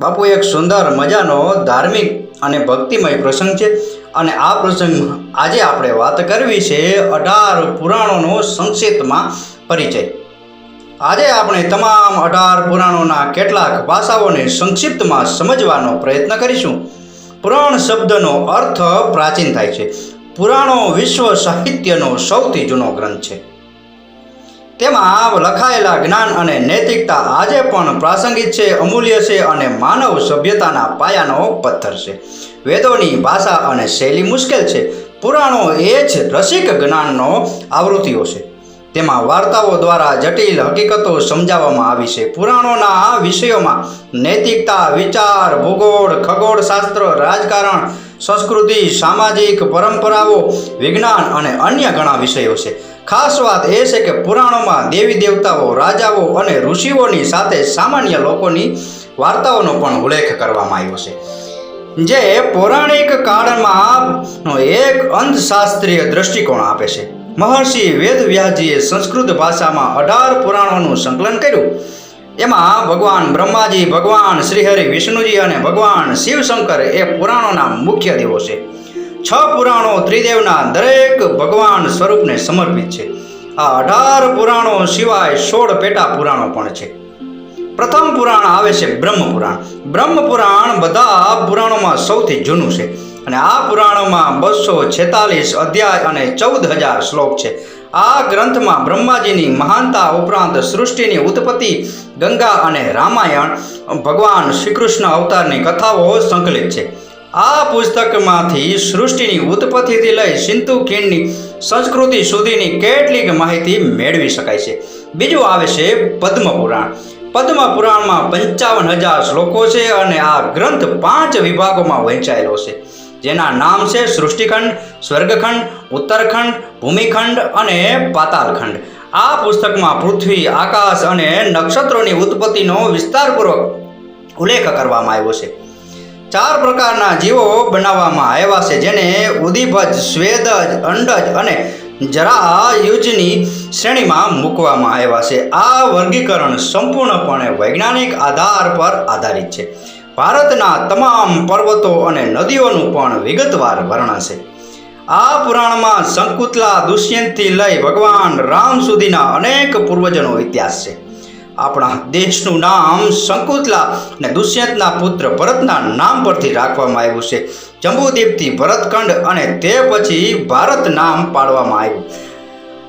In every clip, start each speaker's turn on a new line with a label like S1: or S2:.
S1: બાપુ, એક સુંદર મજાનો ધાર્મિક અને ભક્તિમય પ્રસંગ છે અને આ પ્રસંગમાં આજે આપણે વાત કરવી છે અઢાર પુરાણોનો સંક્ષિપ્તમાં પરિચય. આજે આપણે તમામ અઢાર પુરાણોના કેટલાક ભાષાઓને સંક્ષિપ્તમાં સમજવાનો પ્રયત્ન કરીશું. પુરાણ શબ્દનો અર્થ પ્રાચીન થાય છે. પુરાણો વિશ્વ સાહિત્યનો સૌથી જૂનો ગ્રંથ છે. તેમાં લખાયેલા જ્ઞાન અને નૈતિકતા આજે પણ પ્રાસંગિક છે, અમૂલ્ય છે અને માનવ સભ્યતાના પાયાનો પથ્થર છે. વેદોની ભાષા અને શૈલી મુશ્કેલ છે. પુરાણો એ જ રસિક જ્ઞાનનો આવૃત્તિઓ છે. તેમાં વાર્તાઓ દ્વારા જટિલ હકીકતો સમજાવવામાં આવી છે. પુરાણોના વિષયોમાં નૈતિકતા, વિચાર, ભૂગોળ, ખગોળશાસ્ત્ર, રાજકારણ, સંસ્કૃતિ, સામાજિક પરંપરાઓ, વિજ્ઞાન અને અન્ય ઘણા વિષયો છે. ખાસ વાત એ છે કે પુરાણોમાં દેવી દેવતાઓ, રાજાઓ અને ઋષિઓની સાથે સામાન્ય લોકોની વાર્તાઓનો પણ ઉલ્લેખ કરવામાં આવ્યો છે. જે પૌરાણિક કાળમાં એક અંધશાસ્ત્રીય દ્રષ્ટિકોણ આપે છે. મહર્ષિ વેદવ્યાસજીએ સંસ્કૃત ભાષામાં અઢાર પુરાણોનું સંકલન કર્યું. એમાં ભગવાન બ્રહ્માજી, ભગવાન શ્રીહરિ વિષ્ણુજી અને ભગવાન શિવશંકર એ પુરાણોના મુખ્ય દેવો છે. છ પુરાણો ત્રિદેવના દરેક ભગવાન સ્વરૂપને સમર્પિત છે. આ અઢાર પુરાણો સિવાય સોળ પેટા પુરાણો પણ છે. પ્રથમ પુરાણ આવે છે બ્રહ્મ પુરાણ. બ્રહ્મ પુરાણ બધા પુરાણોમાં સૌથી જૂનું છે અને આ પુરાણોમાં બસો છેતાલીસ અધ્યાય અને ચૌદ હજાર શ્લોક છે. આ ગ્રંથમાં બ્રહ્માજીની મહાનતા ઉપરાંત સૃષ્ટિની ઉત્પત્તિ, ગંગા અને રામાયણ, ભગવાન શ્રીકૃષ્ણ અવતારની કથાઓ સંકલિત છે. આ પુસ્તકમાંથી સૃષ્ટિની ઉત્પત્તિથી લઈ સિંધુ ખીણની સંસ્કૃતિ સુધીની કેટલીક માહિતી મેળવી શકાય છે. બીજું આવે છે પદ્મ પુરાણ. પદ્મ પુરાણમાં પંચાવન હજાર શ્લોકો છે અને આ ગ્રંથ પાંચ વિભાગોમાં વહેંચાયેલો છે. જેના નામ છે સૃષ્ટિખંડ, સ્વર્ગખંડ, ઉત્તરખંડ, ભૂમિખંડ અને પાતાલખંડ. આ પુસ્તકમાં પૃથ્વી, આકાશ અને નક્ષત્રોની ઉત્પત્તિનો વિસ્તારપૂર્વક ઉલ્લેખ કરવામાં આવ્યો છે. ચાર પ્રકારના જીવો બનાવવામાં આવ્યા છે, જેને ઉદીભજ સ્વેદજ, અંડજ અને જરાયુજની શ્રેણીમાં મૂકવામાં આવ્યા છે. આ વર્ગીકરણ સંપૂર્ણપણે વૈજ્ઞાનિક આધાર પર આધારિત છે. ભારતના તમામ પર્વતો અને નદીઓનું પણ વિગતવાર વર્ણન છે. આ પુરાણમાં શંકુતલા દુષ્યંતથી લઈ ભગવાન રામ સુધીના અનેક પૂર્વજનો ઇતિહાસ છે. આપણા દેશનું નામ શંકુતલા અને દુષ્યંતના પુત્ર ભરતના નામ પરથી રાખવામાં આવ્યું છે. જંબુદ્વીપથી ભરતખંડ અને તે પછી ભારત નામ પાડવામાં આવ્યું.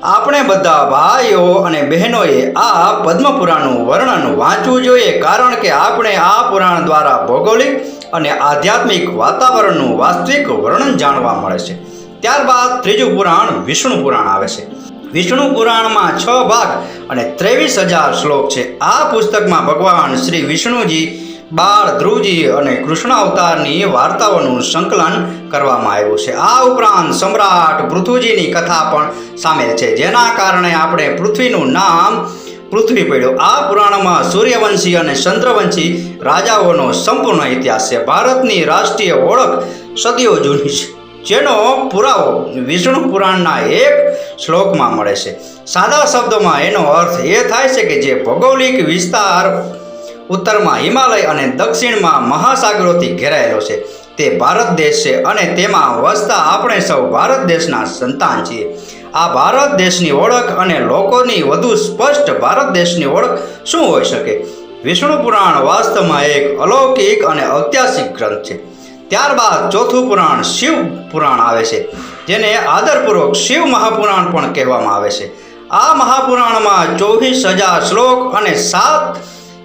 S1: આપણે બધા ભાઈઓ અને બહેનોએ આ પદ્મપુરાણનું વર્ણન વાંચવું જોઈએ કારણ કે આપણે આ પુરાણ દ્વારા ભૌગોલિક અને આધ્યાત્મિક વાતાવરણનું વાસ્તવિક વર્ણન જાણવા મળે છે. ત્યારબાદ ત્રીજું પુરાણ વિષ્ણુ પુરાણ આવે છે. વિષ્ણુ પુરાણમાં છ ભાગ અને ત્રેવીસ હજાર શ્લોક છે. આ પુસ્તકમાં ભગવાન શ્રી વિષ્ણુજી બાળ ધ્રુવજી અને કૃષ્ણ અવતારની વાર્તાઓનું સંકલન કરવામાં આવ્યું છે. આ ઉપરાંત સમ્રાટ પૃથ્વીજીની કથા પણ સામેલ છે. જેના કારણે આપણે પૃથ્વીનું નામ પૃથ્વી પડ્યું. આ પુરાણમાં સૂર્યવંશી અને ચંદ્રવંશી રાજાઓનો સંપૂર્ણ ઇતિહાસ છે. ભારતની રાષ્ટ્રીય ઓળખ સદીઓ જૂની છે. જેનો પુરાવો વિષ્ણુ પુરાણના એક શ્લોકમાં મળે છે. સાદા શબ્દોમાં એનો અર્થ એ થાય છે કે જે ભૌગોલિક વિસ્તાર ઉત્તરમાં હિમાલય અને દક્ષિણમાં મહાસાગરોથી ઘેરાયેલો છે. તે ભારત દેશ છે અને તેમાં વસતા આપણે સૌ ભારત દેશના સંતાન છીએ. આ ભારત દેશની ઓળખ અને લોકોની વધુ સ્પષ્ટ ભારત દેશની ઓળખ શું હોઈ શકે? વિષ્ણુ પુરાણ વાસ્તવમાં એક અલૌકિક અને ઐતિહાસિક ગ્રંથ છે. ત્યારબાદ ચોથું પુરાણ શિવ પુરાણ આવે છે. જેને આદરપૂર્વક શિવ મહાપુરાણ પણ કહેવામાં આવે છે. આ મહાપુરાણમાં ચોવીસ હજાર શ્લોક અને સાત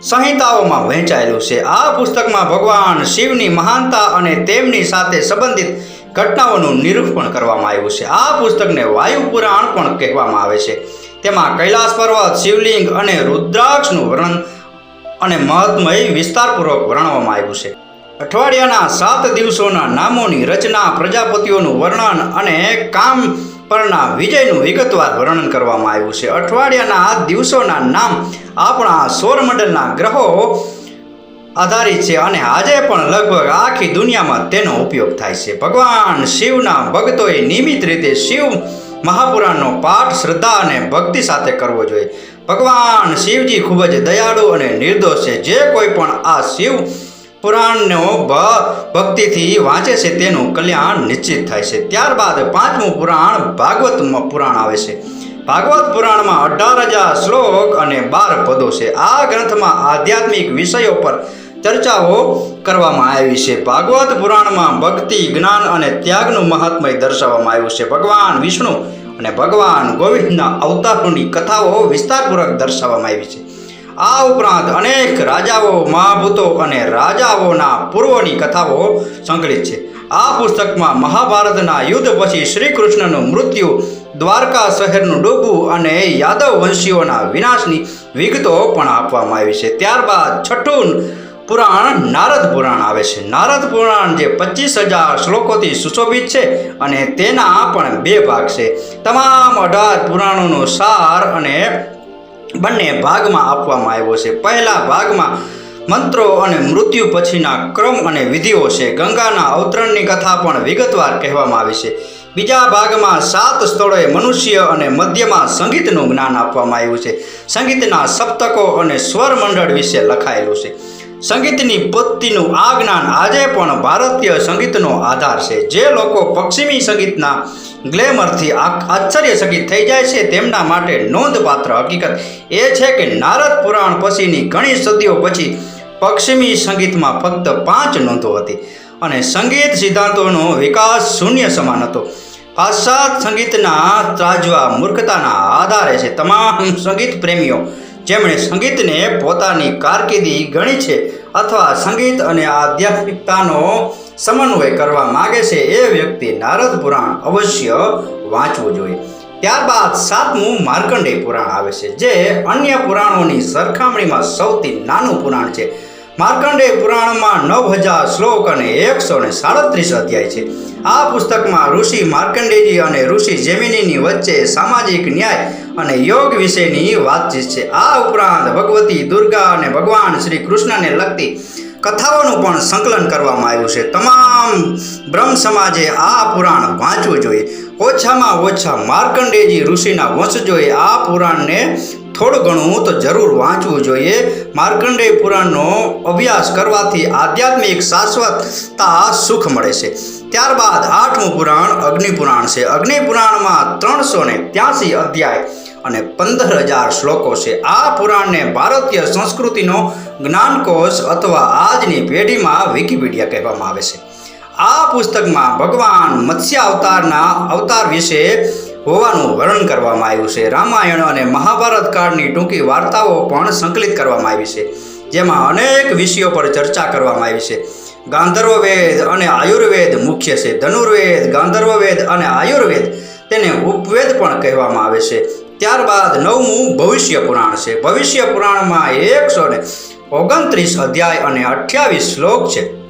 S1: સંહિતાઓમાં વહેંચાયેલું છે. આ પુસ્તકમાં ભગવાન શિવની મહાનતા અને તેમની સાથે સંબંધિત ઘટનાઓનું નિરૂપણ કરવામાં આવ્યું છે. આ પુસ્તકને વાયુ પુરાણ પણ કહેવામાં આવે છે. તેમાં કૈલાસ પર્વત, શિવલિંગ અને રુદ્રાક્ષનું વર્ણન અને મહત્મય વિસ્તારપૂર્વક વર્ણવવામાં આવ્યું છે. અઠવાડિયાના સાત દિવસોના નામોની રચના પ્રજાપતિઓનું વર્ણન અને કામ પરના વિજયનું વિગતવાર વર્ણન કરવામાં આવ્યું છે. અઠવાડિયાના દિવસોના નામ આપણા સૌરમંડળના ગ્રહો આધારિત છે અને આજે પણ લગભગ આખી દુનિયામાં તેનો ઉપયોગ થાય છે. ભગવાન શિવના ભક્તોએ નિયમિત રીતે શિવ મહાપુરાણનો પાઠ શ્રદ્ધા અને ભક્તિ સાથે કરવો જોઈએ. ભગવાન શિવજી ખૂબ જ દયાળુ અને નિર્દોષ છે. જે કોઈ પણ આ શિવ પુરાણનો ભક્તિથી વાંચે છે તેનું કલ્યાણ નિશ્ચિત થાય છે. ત્યારબાદ પાંચમું પુરાણ ભાગવત પુરાણ આવે છે. ભાગવત પુરાણમાં અઢાર હજાર શ્લોક અને બાર પદો છે. આ ગ્રંથમાં આધ્યાત્મિક વિષયો પર ચર્ચાઓ કરવામાં આવી છે. ભાગવત પુરાણમાં ભક્તિ, જ્ઞાન અને ત્યાગનું મહાત્મય દર્શાવવામાં આવ્યું છે. ભગવાન વિષ્ણુ અને ભગવાન ગોવિંદના અવતારોની કથાઓ વિસ્તારપૂર્વક દર્શાવવામાં આવી છે. આ ઉપરાંત અનેક રાજાઓ, મહાભૂતો અને રાજાઓના પૂર્વોની કથાઓ સંકલિત છે. આ પુસ્તકમાં મહાભારતના યુદ્ધ પછી શ્રી કૃષ્ણનું મૃત્યુ, દ્વારકા શહેરનું ડૂબવું અને યાદવ વંશીઓના વિનાશની વિગતો પણ આપવામાં આવી છે. ત્યારબાદ છઠ્ઠું પુરાણ નારદ પુરાણ આવે છે. નારદ પુરાણ જે પચીસ હજાર શ્લોકોથી સુશોભિત છે અને તેના પણ બે ભાગ છે. તમામ અઢાર પુરાણોનો સાર અને બંને ભાગમાં આપવામાં આવ્યો છે. પહેલા ભાગમાં મંત્રો અને મૃત્યુ પછીના ક્રમ અને વિધિઓ છે. ગંગાના અવતરણની કથા પણ વિગતવાર કહેવામાં આવી છે. બીજા ભાગમાં સાત સ્થળોએ મનુષ્ય અને મધ્યમાં સંગીતનું જ્ઞાન આપવામાં આવ્યું છે. સંગીતના સપ્તકો અને સ્વર મંડળ વિશે લખાયેલું છે. સંગીતની પત્તિનું આ જ્ઞાન આજે પણ ભારતીય સંગીતનો આધાર છે. જે લોકો પશ્ચિમી સંગીતના ગ્લેમરથી આ- આશ્ચર્યચકિત થઈ જાય છે તેમના માટે નોંધપાત્ર હકીકત એ છે કે નારદ પુરાણ પછીની ઘણી સદીઓ પછી પશ્ચિમી સંગીતમાં ફક્ત પાંચ નોંધો હતી અને સંગીત સિદ્ધાંતોનો વિકાસ શૂન્ય સમાન હતો. પાશ્ચાત્ય સંગીતના ત્રાજવા મૂર્ખતાના આધારે છે. તમામ સંગીત પ્રેમીઓ જેમણે સંગીતને પોતાની કારકિર્દી ગણી છે અથવા સંગીત અને આધ્યાત્મિકતાનો સમન્વય કરવા માગે છે, એ વ્યક્તિ નારદ પુરાણ અવશ્ય વાંચવું જોઈએ. ત્યારબાદ સાતમું માર્કંડેય પુરાણ આવે છે, જે અન્ય પુરાણોની સરખામણીમાં સૌથી નાનું પુરાણ છે. માર્કંડેય પુરાણમાં નવ હજાર શ્લોક અને એકસો ને સાડત્રીસ અધ્યાય છે. આ પુસ્તકમાં ઋષિ માર્કંડેયજી અને ઋષિ જેમિનીની વચ્ચે સામાજિક ન્યાય અને યોગ વિશેની વાતચીત છે. આ ઉપરાંત ભગવતી દુર્ગા અને ભગવાન શ્રી કૃષ્ણને લગતી કથાઓનું પણ સંકલન કરવામાં આવ્યું છે. તમામ બ્રહ્મ સમાજે આ પુરાણ વાંચવું જોઈએ. ઓછામાં ઓછા માર્કંડેયજી ઋષિના વંશજોએ આ પુરાણને થોડું ઘણું તો જરૂર વાંચવું જોઈએ. માર્કંડેય પુરાણનો અભ્યાસ કરવાથી આધ્યાત્મિક શાશ્વતતા સુખ મળે છે. ત્યારબાદ આઠમું પુરાણ અગ્નિપુરાણ છે. અગ્નિપુરાણમાં ત્રણસો ને ત્યાસી અધ્યાય અને પંદર હજાર શ્લોકો છે. આ પુરાણને ભારતીય સંસ્કૃતિનો જ્ઞાનકોશ અથવા આજની પેઢીમાં વિકિપીડિયા કહેવામાં આવે છે. આ પુસ્તકમાં ભગવાન મત્સ્ય અવતારના અવતાર વિશે હોવાનું વર્ણન કરવામાં આવ્યું છે. રામાયણ અને મહાભારત કાળની ટૂંકી વાર્તાઓ પણ સંકલિત કરવામાં આવી છે. જેમાં અનેક વિષયો પર ચર્ચા કરવામાં આવી છે. ગાંધર્વ વેદ અને આયુર્વેદ મુખ્ય છે. ધનુર્વેદ ગાંધર્વ વેદ અને આયુર્વેદ તેને ઉપવેદ પણ કહેવામાં આવે છે. ત્યારબાદ નવમું ભવિષ્ય પુરાણ છે. ભવિષ્ય પુરાણમાં એકસો ને ઓગણત્રીસ અધ્યાય અને અઠ્યાવીસ શ્લોક છે.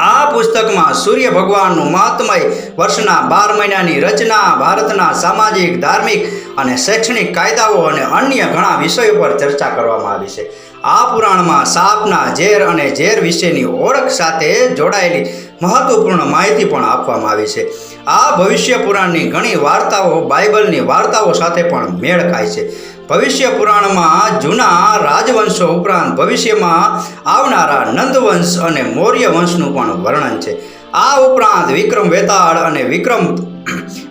S1: આ પુસ્તકમાં સૂર્ય ભગવાનનું મહાત્મય વર્ષના બાર મહિનાની રચના, ભારતના સામાજિક, ધાર્મિક અને શૈક્ષણિક કાયદાઓ અને અન્ય ઘણા વિષયો પર ચર્ચા કરવામાં આવી છે. આ પુરાણમાં સાપના ઝેર અને ઝેર વિશેની ઓળખ સાથે જોડાયેલી મહત્વપૂર્ણ માહિતી પણ આપવામાં આવી છે. આ ભવિષ્ય પુરાણની ઘણી વાર્તાઓ, બાઇબલની વાર્તાઓ સાથે પણ મેળ ખાય છે. ભવિષ્ય પુરાણમાં જૂના રાજવંશો ઉપરાંત ભવિષ્યમાં આવનારા નંદવંશ અને મૌર્ય વંશનું પણ વર્ણન છે. આ ઉપરાંત વિક્રમ વેતાળ અને વિક્રમ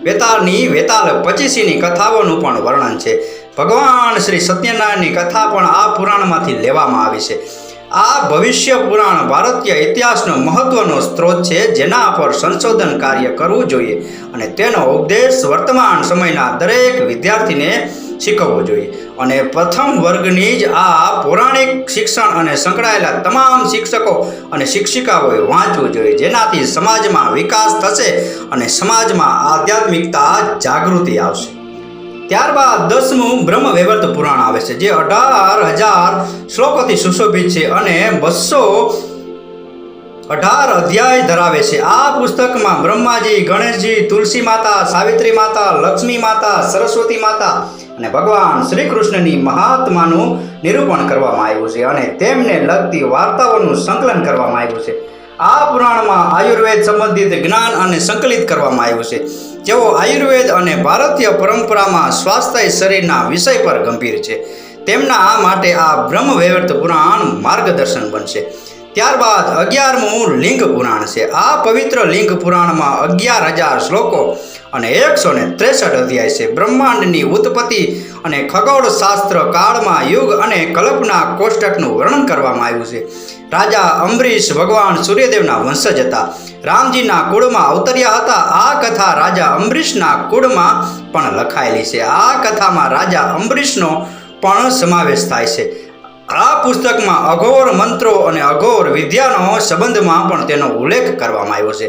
S1: વેતાળની વેતાળ પચીસીની કથાઓનું પણ વર્ણન છે. ભગવાન શ્રી સત્યનારાયણની કથા પણ આ પુરાણમાંથી લેવામાં આવી છે. આ ભવિષ્ય પુરાણ ભારતીય ઇતિહાસનો મહત્વનો સ્ત્રોત છે, જેના પર સંશોધન કાર્ય કરવું જોઈએ અને તેનો ઉપદેશ વર્તમાન સમયના દરેક વિદ્યાર્થીને શીખવવો જોઈએ. અને પ્રથમ વર્ગની જ આ પૌરાણિક શિક્ષણ અને સંકળાયેલા તમામ શિક્ષકો અને શિક્ષિકાઓએ વાંચવું જોઈએ, જેનાથી સમાજમાં વિકાસ થશે અને સમાજમાં આધ્યાત્મિકતા જાગૃતિ આવશે. ત્યારબાદ દસમું બ્રહ્મ વૈવર્ત પુરાણ આવે છે, જે અઢાર હજાર શ્લોકોથી સુશોભિત છે અને બસો અઢાર અધ્યાય ધરાવે છે. આ પુસ્તકમાં બ્રહ્માજી, ગણેશજી, તુલસી માતા, સાવિત્રી માતા, લક્ષ્મી માતા, સરસ્વતી માતા અને ભગવાન શ્રી કૃષ્ણની મહાત્માનું નિરૂપણ કરવામાં આવ્યું છે અને તેમને લગતી વાર્તાઓનું સંકલન કરવામાં આવ્યું છે. આ પુરાણમાં આયુર્વેદ સંબંધિત જ્ઞાન અને સંકલિત કરવામાં આવ્યું છે. જેઓ આયુર્વેદ અને ભારતીય પરંપરામાં સ્વાસ્થ્ય શરીરના વિષય પર ગંભીર છે. તેમના આ માટે આ બ્રહ્મવૈવર્ત પુરાણ માર્ગદર્શન બનશે. ત્યારબાદ અગિયારમું લિંગ પુરાણ છે. આ પવિત્ર લિંગ પુરાણમાં અગિયાર હજાર શ્લોકો અને એકસો ને ત્રેસઠ અધ્યાય છે. બ્રહ્માંડની ઉત્પત્તિ અને ખગોળ શાસ્ત્ર કાળમાં યુગ અને કલ્પના કોષ્ટકનું વર્ણન કરવામાં આવ્યું છે. રાજા અંબરીશ ભગવાન સૂર્યદેવના વંશજ હતા રામજીના કુળમાં અવતર્યા હતા. આ કથા રાજા અંબરીશના કુળમાં પણ લખાયેલી છે. આ કથામાં રાજા અંબરીશનો પણ સમાવેશ થાય છે. આ પુસ્તકમાં અઘોર મંત્રો અને અઘોર વિદ્યાનો સંબંધમાં પણ તેનો ઉલ્લેખ કરવામાં આવ્યો છે.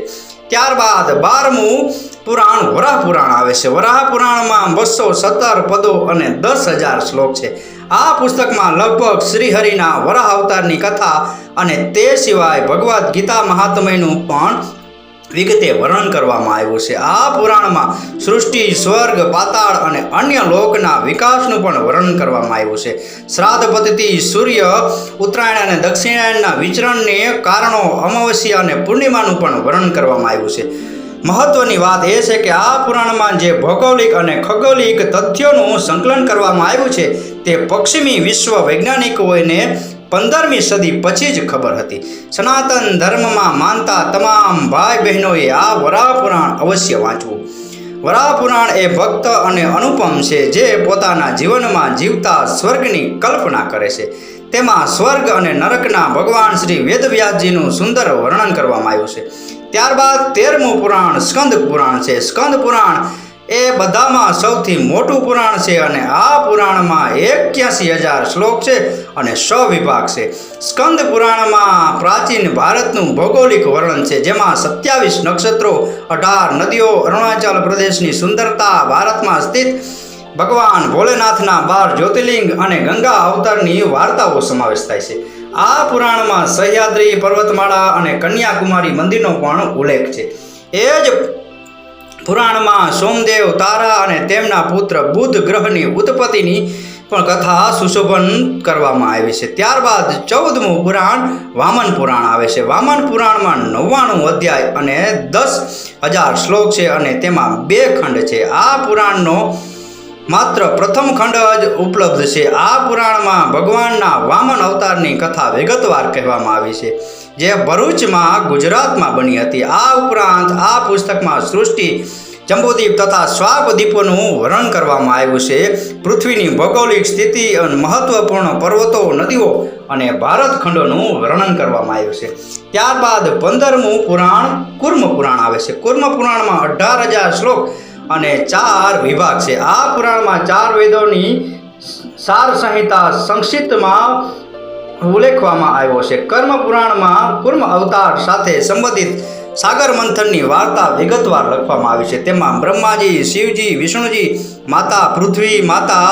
S1: ત્યારબાદ બારમું પુરાણ વરાહ પુરાણ આવે છે. વરાહ પુરાણમાં બસો સત્તર પદો અને દસ હજાર શ્લોક છે. આ પુસ્તકમાં લગભગ શ્રીહરિના વરાહ અવતારની કથા અને તે સિવાય ભગવદ્ ગીતા મહાત્મયનું પણ વિગતે વર્ણન કરવામાં આવ્યું છે. આ પુરાણમાં સૃષ્ટિ, સ્વર્ગ, પાતાળ અને અન્ય લોકના વિકાસનું પણ વર્ણન કરવામાં આવ્યું છે. શ્રાદ્ધ પદ્ધતિ, સૂર્ય, ઉત્તરાયણ અને દક્ષિણાયણના વિચરણને કારણો, અમાવસ્યા અને પૂર્ણિમાનું પણ વર્ણન કરવામાં આવ્યું છે. મહત્વની વાત એ છે કે આ પુરાણમાં જે ભૌગોલિક અને ખગોલિક તથ્યોનું સંકલન કરવામાં આવ્યું છે, તે પશ્ચિમી વિશ્વ વૈજ્ઞાનિકોને પંદરમી સદી પછી જ ખબર હતી. સનાતન ધર્મમાં માનતા તમામ ભાઈ બહેનોએ આ વરાહ પુરાણ અવશ્ય વાંચવું. વરાહ પુરાણ એ ભક્ત અને અનુપમ છે જે પોતાના જીવનમાં જીવતા સ્વર્ગની કલ્પના કરે છે. તેમાં સ્વર્ગ અને નરકના ભગવાન શ્રી વેદવ્યાસજીનું સુંદર વર્ણન કરવામાં આવ્યું છે. ત્યારબાદ તેરમું પુરાણ, સ્કંદ પુરાણ છે. સ્કંદ પુરાણ એ બધામાં સૌથી મોટું પુરાણ છે અને આ પુરાણમાં એક્યાસી હજાર શ્લોક છે અને સો વિભાગ છે. સ્કંદ પુરાણમાં પ્રાચીન ભારતનું ભૌગોલિક વર્ણન છે, જેમાં સત્યાવીસ નક્ષત્રો, અઢાર નદીઓ, અરુણાચલ પ્રદેશની સુંદરતા, ભારતમાં સ્થિત ભગવાન ભોલેનાથના બાર જ્યોતિર્લિંગ અને ગંગા અવતારની વાર્તાઓ સમાવેશ થાય છે. આ પુરાણમાં સહ્યાદ્રી, પર્વતમાળા અને કન્યાકુમારી મંદિરનો પણ ઉલ્લેખ છે. એ જ પુરાણમાં સોમદેવ, તારા અને તેમના પુત્ર બુધ ગ્રહની ઉત્પત્તિની પણ કથા સુશોભન કરવામાં આવી છે. ત્યારબાદ ચૌદમું પુરાણ વામન પુરાણ આવે છે. વામન પુરાણમાં નવ્વાણું અધ્યાય અને દસ હજાર શ્લોક છે અને તેમાં બે ખંડ છે. આ પુરાણનો માત્ર પ્રથમ ખંડ જ ઉપલબ્ધ છે. આ પુરાણમાં ભગવાનના વામન અવતારની કથા વિગતવાર કહેવામાં આવી છે. જે ભરૂચમાં ગુજરાતમાં બની હતી. આ ઉપરાંત આ પુસ્તકમાં સૃષ્ટિ જંબુદ્વીપ તથા સ્વાપદ્વીપોનું વર્ણન કરવામાં આવ્યું છે. પૃથ્વીની ભૌગોલિક સ્થિતિ અને મહત્વપૂર્ણ પર્વતો, નદીઓ અને ભારત ખંડોનું વર્ણન કરવામાં આવ્યું છે. ત્યારબાદ પંદરમું પુરાણ કુર્મ પુરાણ આવે છે. કુર્મ પુરાણમાં અઢાર હજાર શ્લોક અને ચાર વિભાગ છે. આ પુરાણમાં ચાર વેદોની સાર સંહિતા સંક્ષિપ્તમાં ઉલ્લેખવામાં આવ્યો છે. કર્મ પુરાણમાં કુર્મ અવતાર સાથે સંબંધિત સાગર મંથનની વાર્તા વિગતવાર લખવામાં આવી છે. તેમાં બ્રહ્માજી, શિવજી, વિષ્ણુજી, માતા પૃથ્વી, માતા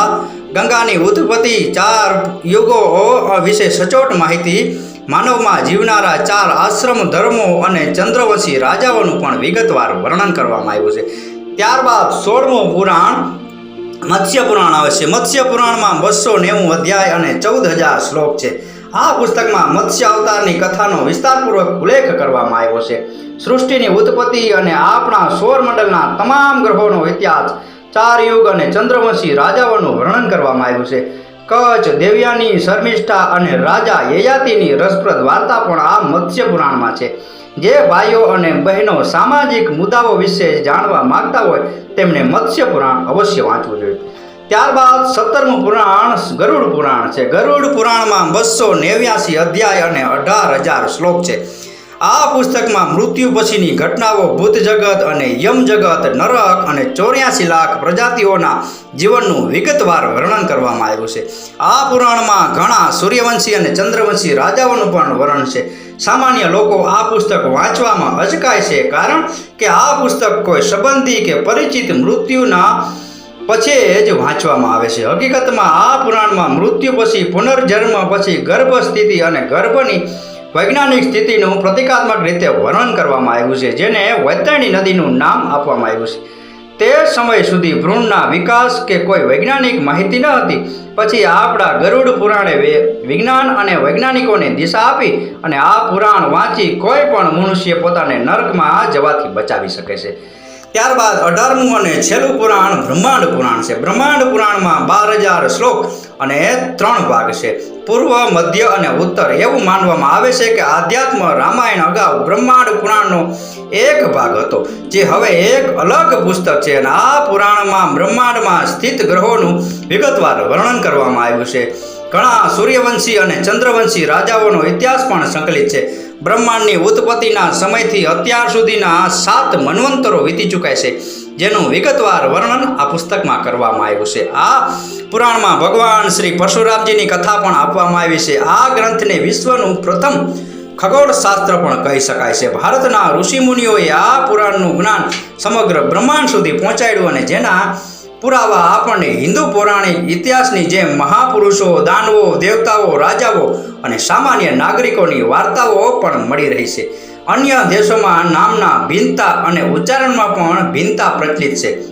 S1: ગંગાની ઉત્પત્તિ ચાર યુગો વિશે સચોટ માહિતી, માનવમાં જીવનારા ચાર આશ્રમ ધર્મો અને ચંદ્રવંશી રાજાઓનું પણ વિગતવાર વર્ણન કરવામાં આવ્યું છે. ત્યારબાદ સોળમું પુરાણ મત્સ્ય પુરાણ આવે છે. મત્સ્ય પુરાણમાં બસો નેવું અધ્યાય અને ચૌદ હજાર શ્લોક છે. આ પુસ્તકમાં મત્સ્ય અવતારની કથાનો વિસ્તારપૂર્વક ઉલ્લેખ કરવામાં આવ્યો છે. સૃષ્ટિની ઉત્પત્તિ અને આપણા સૌરમંડળના તમામ ગ્રહોનો ઇતિહાસ ચાર યુગ અને ચંદ્રવંશી રાજાઓનું વર્ણન કરવામાં આવ્યું છે. કચ્છ, દેવ્યાની શર્મિષ્ઠા અને રાજા યયાતિની રસપ્રદ વાર્તા પણ આ મત્સ્ય પુરાણમાં છે. જે ભાઈઓ અને બહેનો સામાજિક મુદ્દાઓ વિશે જાણવા માગતા હોય તેમણે મત્સ્ય પુરાણ અવશ્ય વાંચવું જોઈએ. ત્યારબાદ સત્તરમું પુરાણ ગરુડ પુરાણ છે. ગરુડ પુરાણમાં બસો નેવ્યાસી અધ્યાય અને અઢાર હજાર શ્લોક છે. આ પુસ્તકમાં મૃત્યુ પછીની ઘટનાઓ ભૂત જગત અને યમ જગત, નરક અને ચોર્યાસી લાખ પ્રજાતિઓના જીવનનું વિગતવાર વર્ણન કરવામાં આવ્યું છે. આ પુરાણમાં ઘણા સૂર્યવંશી અને ચંદ્રવંશી રાજાઓનું પણ વર્ણન છે. સામાન્ય લોકો આ પુસ્તક વાંચવામાં અચકાય છે કારણ કે આ પુસ્તક કોઈ સંબંધી કે પરિચિત મૃત્યુના પછી જ વાંચવામાં આવે છે. હકીકતમાં આ પુરાણમાં મૃત્યુ પછી પુનર્જન્મ પછી ગર્ભ સ્થિતિ અને ગર્ભની વૈજ્ઞાનિક સ્થિતિનું પ્રતિકાત્મક રીતે વર્ણન કરવામાં આવ્યું છે, જેને વૈતરણી નદીનું નામ આપવામાં આવ્યું છે. તે સમય સુધી ભ્રૂણના વિકાસ કે કોઈ વૈજ્ઞાનિક માહિતી ન હતી. પછી આપણા ગરુડ પુરાણે વિજ્ઞાન અને વૈજ્ઞાનિકોને દિશા આપી અને આ પુરાણ વાંચી કોઈ પણ મનુષ્ય પોતાને નર્કમાં જવાથી બચાવી શકે છે. ત્યારબાદ અઢારમું અને છેલ્લું પુરાણ બ્રહ્માંડ પુરાણ છે. બ્રહ્માંડ પુરાણમાં બાર હજાર શ્લોક અને ત્રણ ભાગ છે. પૂર્વ, મધ્ય અને ઉત્તર એવું માનવામાં આવે છે કે આધ્યાત્મ રામાયણ અગાઉ બ્રહ્માંડ પુરાણનો એક ભાગ હતો, જે હવે એક અલગ પુસ્તક છે અને આ પુરાણમાં બ્રહ્માંડમાં સ્થિત ગ્રહોનું વિગતવાર વર્ણન કરવામાં આવ્યું છે. ઘણા સૂર્યવંશી અને ચંદ્રવંશી રાજાઓનો ઇતિહાસ પણ સંકલિત છે. બ્રહ્માંડની ઉત્પત્તિના સમયથી અત્યાર સુધીના સાત મન્વંતરો વીતી ચૂક્યા છે, જેનું વિગતવાર વર્ણન આ પુસ્તકમાં કરવામાં આવ્યું છે. આ પુરાણમાં ભગવાન શ્રી પરશુરામજીની કથા પણ આપવામાં આવી છે. આ ગ્રંથને વિશ્વનું પ્રથમ ખગોળશાસ્ત્ર પણ કહી શકાય છે. ભારતના ઋષિમુનિઓએ આ પુરાણનું જ્ઞાન સમગ્ર બ્રહ્માંડ સુધી પહોંચાડ્યું અને જેના પુરાવા આપણને હિન્દુ પૌરાણિક ઇતિહાસની જેમ મહાપુરુષો, દાનવો, દેવતાઓ, રાજાઓ અને સામાન્ય નાગરિકોની વાર્તાઓ પણ મળી રહી છે. અન્ય દેશોમાં નામના ભિન્નતા અને ઉચ્ચારણમાં પણ ભિન્નતા પ્રચલિત છે.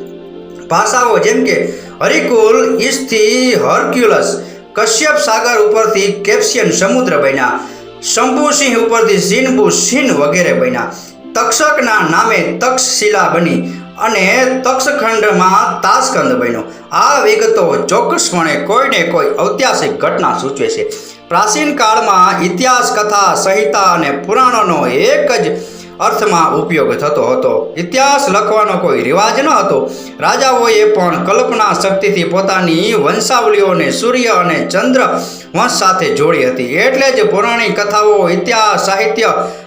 S1: ભાષાઓ જેમ કે હરિકુલ, ઈસ્થી, હર્ક્યુલસ, કશ્યપ સાગર ઉપરથી કેપ્સિયન સમુદ્ર બન્યા શંભુસિંહ ઉપરથી સિનબુ સિન વગેરે બન્યા. તક્ષકના નામે તક્ષશિલા બની અને તક્ષખંડમાં તાસ્કંદ બન્યો. આ વિગતો ચોક્કસપણે કોઈને કોઈ ઐતિહાસિક ઘટના સૂચવે છે. પ્રાચીન કાળમાં ઇતિહાસ, કથા, સંહિતા અને પુરાણોનો એક જ અર્થમાં ઉપયોગ થતો હતો. ઇતિહાસ લખવાનો કોઈ રિવાજ ન હતો. રાજાઓએ પણ કલ્પના શક્તિથી પોતાની વંશાવલીઓને સૂર્ય અને ચંદ્ર વંશ સાથે જોડી હતી. એટલે જ પૌરાણિક કથાઓ, ઇતિહાસ, સાહિત્ય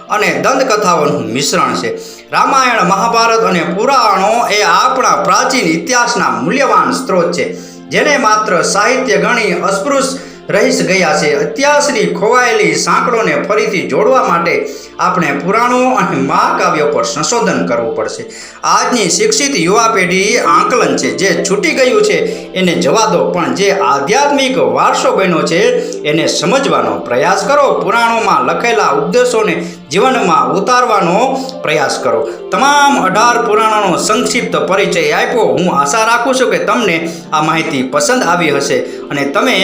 S1: અને દંતકથાઓનું મિશ્રણ છે. રામાયણ, મહાભારત અને પુરાણો એ આપણા પ્રાચીન ઇતિહાસના મૂલ્યવાન સ્ત્રોત છે. જેને માત્ર સાહિત્ય ગણી અસ્પૃશ્ય રહી ગયા છે. ઇતિહાસની ખોવાયેલી સાંકળોને ફરીથી જોડવા માટે આપણે પુરાણો અને મહાકાવ્યો પર સંશોધન કરવું પડશે. આજની શિક્ષિત યુવા પેઢી આંકલન છે. જે છૂટી ગયું છે, એને જવા દો પણ જે આધ્યાત્મિક વારસો બન્યો છે, એને સમજવાનો પ્રયાસ કરો. પુરાણોમાં લખેલા ઉપદેશોને જીવનમાં ઉતારવાનો પ્રયાસ કરો. તમામ અઢાર પુરાણોનો સંક્ષિપ્ત પરિચય આપ્યો. હું આશા રાખું છું કે તમને આ માહિતી પસંદ આવી હશે અને તમે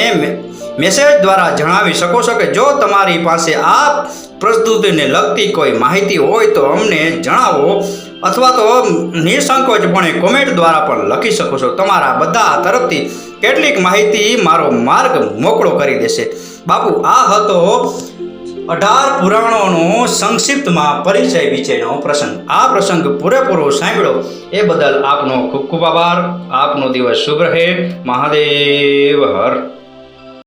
S1: મેસેજ દ્વારા જણાવી શકો છો કે જો તમારી પાસે આ પ્રસ્તુતિને લગતી કોઈ માહિતી હોય તો અમને જણાવો અથવા તો નિસંકોચપણે કોમેન્ટ દ્વારા પણ લખી શકો છો. તમારા બધા તરફથી કેટલીક માહિતી મારો માર્ગ મોકળો કરી દેશે. બાપુ, આ હતો અઢાર પુરાણોનો સંક્ષિપ્તમાં પરિચય વિશેનો પ્રસંગ. આ પ્રસંગ પૂરેપૂરો સાંભળ્યો એ બદલ આપનો ખૂબ ખૂબ આભાર. આપનો દિવસ શુભ રહે. મહાદેવ હર.